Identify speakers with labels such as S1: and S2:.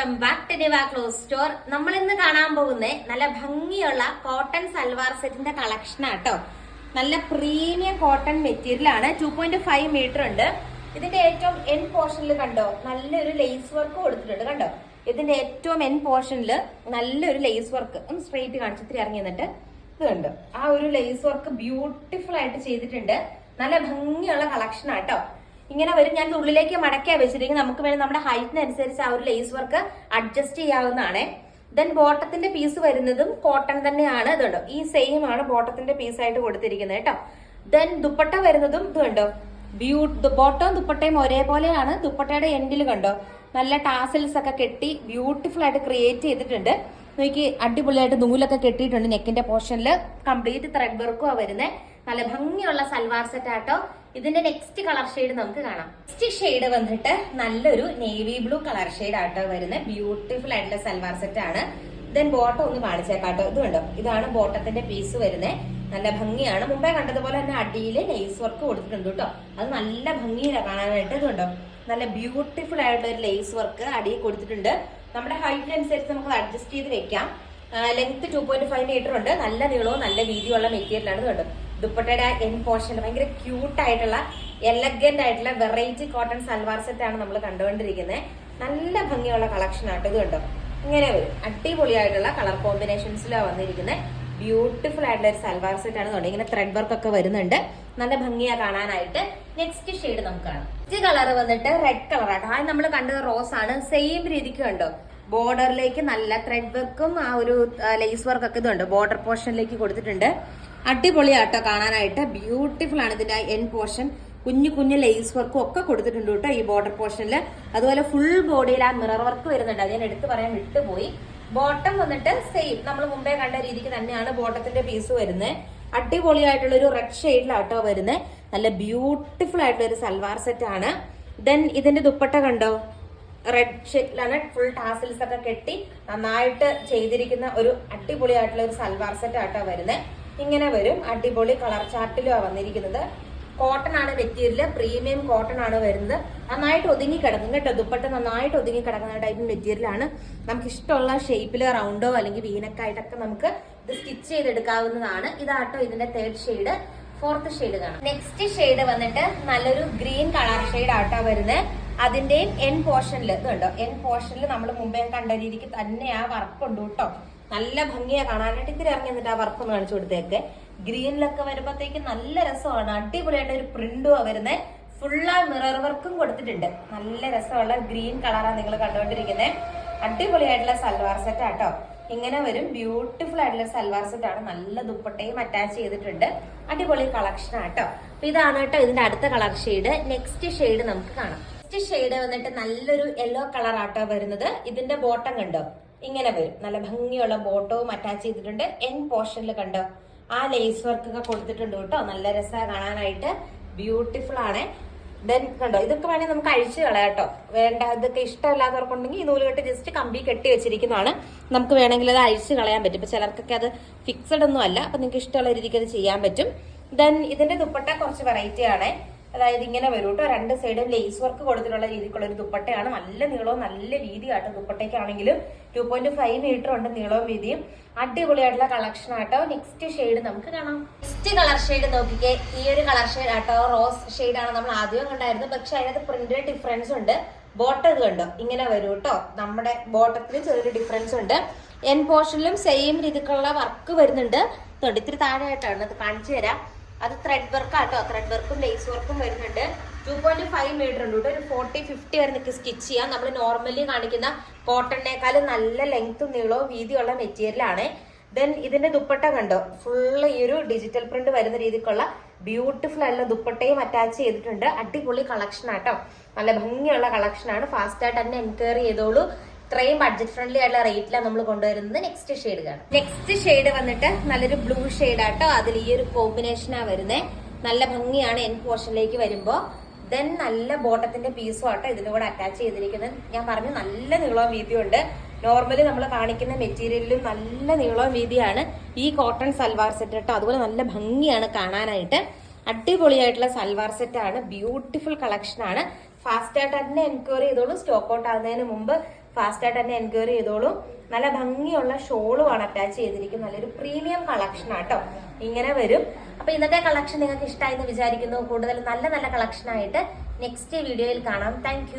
S1: Welcome back to Diva clothes store നമ്മൾ ഇന്ന് കാണാൻ പോകുന്ന നല്ല ഭംഗിയുള്ള കോട്ടൺ സൽവാർ സെറ്റിന്റെ കളക്ഷൻ ആട്ടോ. നല്ല പ്രീമിയം കോട്ടൺ മെറ്റീരിയൽ ആണ്. ടു പോയിന്റ് ഫൈവ് മീറ്റർ ഉണ്ട്. ഇതിന്റെ ഏറ്റവും എൻ പോർഷനിൽ കണ്ടോ? നല്ലൊരു ലേസ് വർക്ക് കൊടുത്തിട്ടുണ്ട് കണ്ടോ? ഇതിന്റെ ഏറ്റവും എൻ പോർഷനിൽ നല്ലൊരു ലേസ് വർക്ക് ഒന്ന് സ്ട്രെയിറ്റ് ഇത്തിരി ഇറങ്ങി നിന്നിട്ട് ഇത് കണ്ടോ? ആ ഒരു ലേസ് വർക്ക് ബ്യൂട്ടിഫുൾ ആയിട്ട് ചെയ്തിട്ടുണ്ട്. നല്ല ഭംഗിയുള്ള കളക്ഷൻ ആട്ടോ. ഇങ്ങനെ വരും. ഞാൻ ഉള്ളിലേക്ക് മടക്കിയാ വെച്ചിരിക്കുന്നത്. നമുക്ക് വേണം നമ്മുടെ ഹൈറ്റിനനുസരിച്ച് ആ ഒരു ലേസ് വർക്ക് അഡ്ജസ്റ്റ് ചെയ്യാവുന്നതാണ്. ദെൻ ബോട്ടത്തിന്റെ പീസ് വരുന്നതും കോട്ടൺ തന്നെയാണ്. ഇതുണ്ടോ ഈ സെയിം ആണ് ബോട്ടത്തിന്റെ പീസ് ആയിട്ട് കൊടുത്തിരിക്കുന്നത് കേട്ടോ. ദെൻ ദുപ്പട്ട വരുന്നതും ഇത് കണ്ടോ? ബ്യൂ ബോട്ടവും ദുപ്പട്ടയും ഒരേപോലെയാണ്. ദുപ്പട്ടയുടെ എൻഡിൽ കണ്ടോ? നല്ല ടാസിൽസ് ഒക്കെ കെട്ടി ബ്യൂട്ടിഫുൾ ആയിട്ട് ക്രിയേറ്റ് ചെയ്തിട്ടുണ്ട്. നോക്കി അടിപൊളിയായിട്ട് നൂലൊക്കെ കെട്ടിയിട്ടുണ്ട് നെക്കിന്റെ പോർഷനിൽ കംപ്ലീറ്റ് ത്രെഡ് വർക്കും ആ വരുന്നത് നല്ല ഭംഗിയുള്ള സൽവാർ സെറ്റ് ആട്ടോ. ഇതിന്റെ നെക്സ്റ്റ് കളർ ഷെയ്ഡ് നമുക്ക് കാണാം. നെക്സ്റ്റ് ഷെയ്ഡ് വന്നിട്ട് നല്ലൊരു നേവി ബ്ലൂ കളർ ഷെയ്ഡ് ആട്ടോ വരുന്നത് ബ്യൂട്ടിഫുൾ ആയിട്ടുള്ള സൽവാർ സെറ്റ് ആണ്. ദെൻ ബോട്ടം ഒന്ന് കാണിച്ചേക്കാട്ടോ ഇത് കണ്ടോ? ഇതാണ് ബോട്ടത്തിന്റെ പീസ് വരുന്നത് നല്ല ഭംഗിയാണ്. മുമ്പേ കണ്ടതുപോലെ തന്നെ അടിയിൽ ലേസ് വർക്ക് കൊടുത്തിട്ടുണ്ട് കേട്ടോ. അത് നല്ല ഭംഗിയിലാണ് കാണാനായിട്ട് ഇതുണ്ടോ നല്ല ബ്യൂട്ടിഫുൾ ആയിട്ടുള്ള ഒരു ലേസ് വർക്ക് അടിയിൽ കൊടുത്തിട്ടുണ്ട്. നമ്മുടെ ഹൈറ്റിനനുസരിച്ച് നമുക്ക് അഡ്ജസ്റ്റ് ചെയ്ത് വെക്കാം. Length two point five metre ഉണ്ട്. നല്ല നീളവും നല്ല വീതിയുള്ള മെറ്റീരിയലാണ് കണ്ടോ ദുപ്പട്ടയുടെ എൻ പോർഷൻ ഭയങ്കര ക്യൂട്ട് ആയിട്ടുള്ള എലഗന്റ് ആയിട്ടുള്ള വെറൈറ്റി കോട്ടൺ സൽവാർ സെറ്റ് ആണ് നമ്മൾ കണ്ടുകൊണ്ടിരിക്കുന്നത് നല്ല ഭംഗിയുള്ള കളക്ഷൻ ആട്ടോ ഇത് കണ്ടോ ഇങ്ങനെ വരും. അടിപൊളിയായിട്ടുള്ള കളർ കോമ്പിനേഷൻസിലാണ് വന്നിരിക്കുന്നത് ബ്യൂട്ടിഫുൾ ആയിട്ടുള്ള ഒരു സൽവാർ സെറ്റ് ആണ് ഇങ്ങനെ ത്രെഡ് വർക്ക് ഒക്കെ വരുന്നുണ്ട്. നല്ല ഭംഗിയാ കാണാനായിട്ട്. നെക്സ്റ്റ് ഷെയ്ഡ് നമുക്ക് കാണാം. നെക്സ്റ്റ് കളർ വന്നിട്ട് റെഡ് കളർ ആട്ടോ. അത് നമ്മൾ കണ്ടത് റോസ് ആണ്. സെയിം രീതിക്ക് കണ്ടോ? ബോർഡറിലേക്ക് നല്ല ത്രെഡ് വർക്കും ആ ഒരു ലേസ് വർക്ക് ഒക്കെ ഇതുണ്ട്. ബോർഡർ പോർഷനിലേക്ക് കൊടുത്തിട്ടുണ്ട്. അടിപൊളിയാട്ടോ കാണാനായിട്ട്. ബ്യൂട്ടിഫുൾ ആണ് ഇതിന്റെ എൻ പോർഷൻ കുഞ്ഞു കുഞ്ഞു ലേസ് വർക്കും ഒക്കെ കൊടുത്തിട്ടുണ്ട് കേട്ടോ ഈ ബോർഡർ പോർഷനിൽ അതുപോലെ ഫുൾ ബോഡിയിൽ ആ മിറർ വർക്ക് വരുന്നുണ്ട്. അത് ഞാൻ എടുത്തു പറയാൻ വിട്ടുപോയി. ബോട്ടം വന്നിട്ട് സെയിം നമ്മൾ മുമ്പേ കണ്ട രീതിക്ക് തന്നെയാണ് ബോട്ടത്തിന്റെ പീസ് വരുന്നത് അടിപൊളിയായിട്ടുള്ള ഒരു റെഡ് ഷെയ്ഡിലാട്ടോ വരുന്നത് നല്ല ബ്യൂട്ടിഫുൾ ആയിട്ടുള്ള ഒരു സൽവാർ സെറ്റ് ആണ്. ദെൻ ഇതിന്റെ ദുപ്പട്ട കണ്ടോ? റെഡ് ഷെയ്ഡിലാണ് ഫുൾ ടാസിൽസ് ഒക്കെ കെട്ടി നന്നായിട്ട് ചെയ്തിരിക്കുന്ന ഒരു അടിപൊളിയായിട്ടുള്ള ഒരു സൽവാർ സെറ്റ് ആട്ടോ വരുന്നത് ഇങ്ങനെ വരും. അടിപൊളി കളർ ചാർട്ടിലും വന്നിരിക്കുന്നത്. കോട്ടൺ ആണ് മെറ്റീരിയൽ പ്രീമിയം കോട്ടൺ ആണ് വരുന്നത്. നന്നായിട്ട് ഒതുങ്ങി കിടക്കും കേട്ടോ. ദുപ്പട്ട നന്നായിട്ട് ഒതുങ്ങി കിടക്കുന്ന ടൈപ്പ് മെറ്റീരിയൽ ആണ്. നമുക്ക് ഇഷ്ടമുള്ള ഷേപ്പിൽ റൗണ്ടോ അല്ലെങ്കിൽ വീനക്കായിട്ടൊക്കെ നമുക്ക് ഇത് സ്റ്റിച്ച് ചെയ്തെടുക്കാവുന്നതാണ്. ഇതാട്ടോ ഇതിന്റെ തേർഡ് ഷെയ്ഡ് ഫോർത്ത് ഷെയ്ഡ് കാണാം. നെക്സ്റ്റ് ഷെയ്ഡ് വന്നിട്ട് നല്ലൊരു ഗ്രീൻ കളർ ഷെയ്ഡ് ആട്ടോ വരുന്നത് അതിന്റെയും എൻ പോർഷനിൽ ഇതുണ്ടോ? എൻ പോർഷനിൽ നമ്മൾ മുമ്പേ കണ്ട രീതിക്ക് തന്നെ ആ വർക്ക് ഉണ്ട് കേട്ടോ. നല്ല ഭംഗിയാ കാണാനായിട്ട്. ഇത്തിരി ഇറങ്ങി എന്നിട്ട് ആ വർക്ക് ഒന്ന് കാണിച്ചു കൊടുത്തേക്ക്. ഗ്രീനിലൊക്കെ വരുമ്പോഴത്തേക്ക് നല്ല രസമാണ്. അടിപൊളിയായിട്ട് ഒരു പ്രിന്റും വരുന്നത് ഫുള്ള് മിറർ വർക്കും കൊടുത്തിട്ടുണ്ട്. നല്ല രസമുള്ള ഗ്രീൻ കളറാണ് നിങ്ങൾ കണ്ടുകൊണ്ടിരിക്കുന്നത് അടിപൊളിയായിട്ടുള്ള സൽവാർ സെറ്റ് ആട്ടോ ഇങ്ങനെ വരും. ബ്യൂട്ടിഫുൾ ആയിട്ടുള്ള സൽവാർ സെറ്റ് ആണ്. നല്ല ദുപ്പട്ടയും അറ്റാച്ച് ചെയ്തിട്ടുണ്ട്. അടിപൊളി കളക്ഷൻ ആട്ടോ അപ്പൊ ഇതാണ് കേട്ടോ ഇതിന്റെ അടുത്ത കളർ ഷെയ്ഡ് നെക്സ്റ്റ് ഷെയ്ഡ് നമുക്ക് കാണാം. നെക്സ്റ്റ് ഷെയ്ഡ് വന്നിട്ട് നല്ലൊരു യെല്ലോ കളർ ആട്ടോ വരുന്നത്. ഇതിന്റെ ബോട്ടം കണ്ടോ? ഇങ്ങനെ വരും. നല്ല ഭംഗിയുള്ള ബോട്ടവും അറ്റാച്ച് ചെയ്തിട്ടുണ്ട്. എൻ പോർഷനിൽ കണ്ടോ? ആ ലേസ് വർക്ക് ഒക്കെ കൊടുത്തിട്ടുണ്ട് കേട്ടോ. നല്ല രസമാണ് കാണാനായിട്ട്. ബ്യൂട്ടിഫുൾ ആണ്. ദെൻ കണ്ടോ ഇതൊക്കെ വേണമെങ്കിൽ നമുക്ക് അഴിച്ചു കളയാം കേട്ടോ. വേണ്ട ഇതൊക്കെ ഇഷ്ടമില്ലാത്തവർക്കുണ്ടെങ്കിൽ ഈ നൂലുകെട്ട് ജസ്റ്റ് കമ്പി കെട്ടി വെച്ചിരിക്കുന്നതാണ്. നമുക്ക് വേണമെങ്കിൽ അത് അഴിച്ചു കളയാൻ പറ്റും. ഇപ്പൊ ചിലർക്കൊക്കെ അത് ഫിക്സഡ് ഒന്നും അല്ല. അപ്പൊ നിങ്ങൾക്ക് ഇഷ്ടമുള്ള രീതിക്ക് അത് ചെയ്യാൻ പറ്റും. ദെൻ ഇതിന്റെ ദുപ്പട്ട കുറച്ച് വെറൈറ്റി ആണ്. അതായത് ഇങ്ങനെ വരും കേട്ടോ രണ്ട് സൈഡും ലേസ് വർക്ക് കൊടുത്തിട്ടുള്ള രീതിക്കുള്ള ഒരു ദുപ്പട്ടയാണ്. നല്ല നീളവും നല്ല വീതിയാട്ടോ ദുപ്പട്ടയ്ക്കാണെങ്കിലും. ടു പോയിന്റ് ഫൈവ് മീറ്റർ ഉണ്ട് നീളവും വീതിയും. അടിപൊളിയായിട്ടുള്ള കളക്ഷൻ ആട്ടോ. നെക്സ്റ്റ് ഷെയ്ഡ് നമുക്ക് കാണാം. നെക്സ്റ്റ് കളർ ഷെയ്ഡ് നോക്കിക്കേ. ഈ ഒരു കളർ ഷെയ്ഡ് ആട്ടോ. റോസ് ഷെയ്ഡ് ആണ് നമ്മൾ ആദ്യം കണ്ടായിരുന്നു പക്ഷെ അതിനകത്ത് പ്രിന്റിന് ഡിഫറൻസ് ഉണ്ട്. ബോട്ടം കണ്ടോ? ഇങ്ങനെ വരും കേട്ടോ നമ്മുടെ ബോട്ടത്തിൽ ചെറിയൊരു ഡിഫറൻസ് ഉണ്ട്. എൻ പോർഷനിലും സെയിം രീതിക്കുള്ള വർക്ക് വരുന്നുണ്ട്. ഇത്തിരി താഴെ ആയിട്ടാണ് അത് കാണിച്ചു തരാം. അത് ത്രെഡ് വർക്ക് ആട്ടോ. ത്രെഡ് വർക്കും ലേസ് വർക്കും വരുന്നുണ്ട്. ടു പോയിന്റ് ഫൈവ് മീറ്റർ ഉണ്ട് ഒരു ഫോർട്ടി ഫിഫ്റ്റി വരെ നിങ്ങൾക്ക് സ്റ്റിച്ച് ചെയ്യാം. നമ്മൾ നോർമലി കാണിക്കുന്ന കോട്ടണിനേക്കാളും നല്ല ലെങ്ത്തും നീളവും വീതിയുള്ള മെറ്റീരിയലാണ് ദെൻ ഇതിന്റെ ദുപ്പട്ട കണ്ടോ? ഫുള്ള് ഈ ഒരു ഡിജിറ്റൽ പ്രിന്റ് വരുന്ന രീതിക്കുള്ള ബ്യൂട്ടിഫുൾ ആയിട്ടുള്ള ദുപ്പട്ടയും അറ്റാച്ച് ചെയ്തിട്ടുണ്ട്. അടിപൊളി കളക്ഷൻ ആട്ടോ. നല്ല ഭംഗിയുള്ള കളക്ഷൻ ആണ്. ഫാസ്റ്റ് ആയിട്ട് തന്നെ എൻക്വയറി ചെയ്തോളൂ. ഇത്രയും ബഡ്ജറ്റ് ഫ്രണ്ട്ലി ആയിട്ടുള്ള റേറ്റിലാണ് നമ്മൾ കൊണ്ടുവരുന്നത്. നെക്സ്റ്റ് ഷെയ്ഡ് കാണാം. നെക്സ്റ്റ് ഷെയ്ഡ് വന്നിട്ട് നല്ലൊരു ബ്ലൂ ഷെയ്ഡ് ആട്ടോ. അതിൽ ഈ ഒരു കോമ്പിനേഷനാ വരുന്നത് നല്ല ഭംഗിയാണ് എൻ പോർഷനിലേക്ക് വരുമ്പോ. ദെൻ നല്ല ബോട്ടത്തിന്റെ പീസും ആട്ടോ ഇതിന്റെ കൂടെ അറ്റാച്ച് ചെയ്തിരിക്കുന്നത്. ഞാൻ പറഞ്ഞു നല്ല നീളവും വീതിയും ഉണ്ട്. നോർമലി നമ്മൾ കാണിക്കുന്ന മെറ്റീരിയലിലും നല്ല നീളവും വീതിയാണ് ഈ കോട്ടൺ സൽവാർ സെറ്റ് ആട്ടോ. അതുപോലെ നല്ല ഭംഗിയാണ് കാണാനായിട്ട്. അടിപൊളിയായിട്ടുള്ള സൽവാർ സെറ്റ് ആണ്. ബ്യൂട്ടിഫുൾ കളക്ഷൻ ആണ്. ഫാസ്റ്റ് ആയിട്ട് തന്നെ എൻക്വയറി ചെയ്തോളൂ. സ്റ്റോക്ക് ഔട്ട് ആകുന്നതിന് മുമ്പ് ഫാസ്റ്റ് ആയിട്ട് തന്നെ എൻക്വയറി ചെയ്തോളൂ. നല്ല ഭംഗിയുള്ള ഷോളുമാണ് അറ്റാച്ച് ചെയ്തിരിക്കുന്നത്. നല്ലൊരു പ്രീമിയം കളക്ഷൻ ആട്ടോ. ഇങ്ങനെ വരും. അപ്പൊ ഇന്നത്തെ കളക്ഷൻ നിങ്ങൾക്ക് ഇഷ്ടമായി എന്ന് വിചാരിക്കുന്നു. കൂടുതൽ നല്ല നല്ല കളക്ഷൻ ആയിട്ട് നെക്സ്റ്റ് വീഡിയോയിൽ കാണാം. താങ്ക്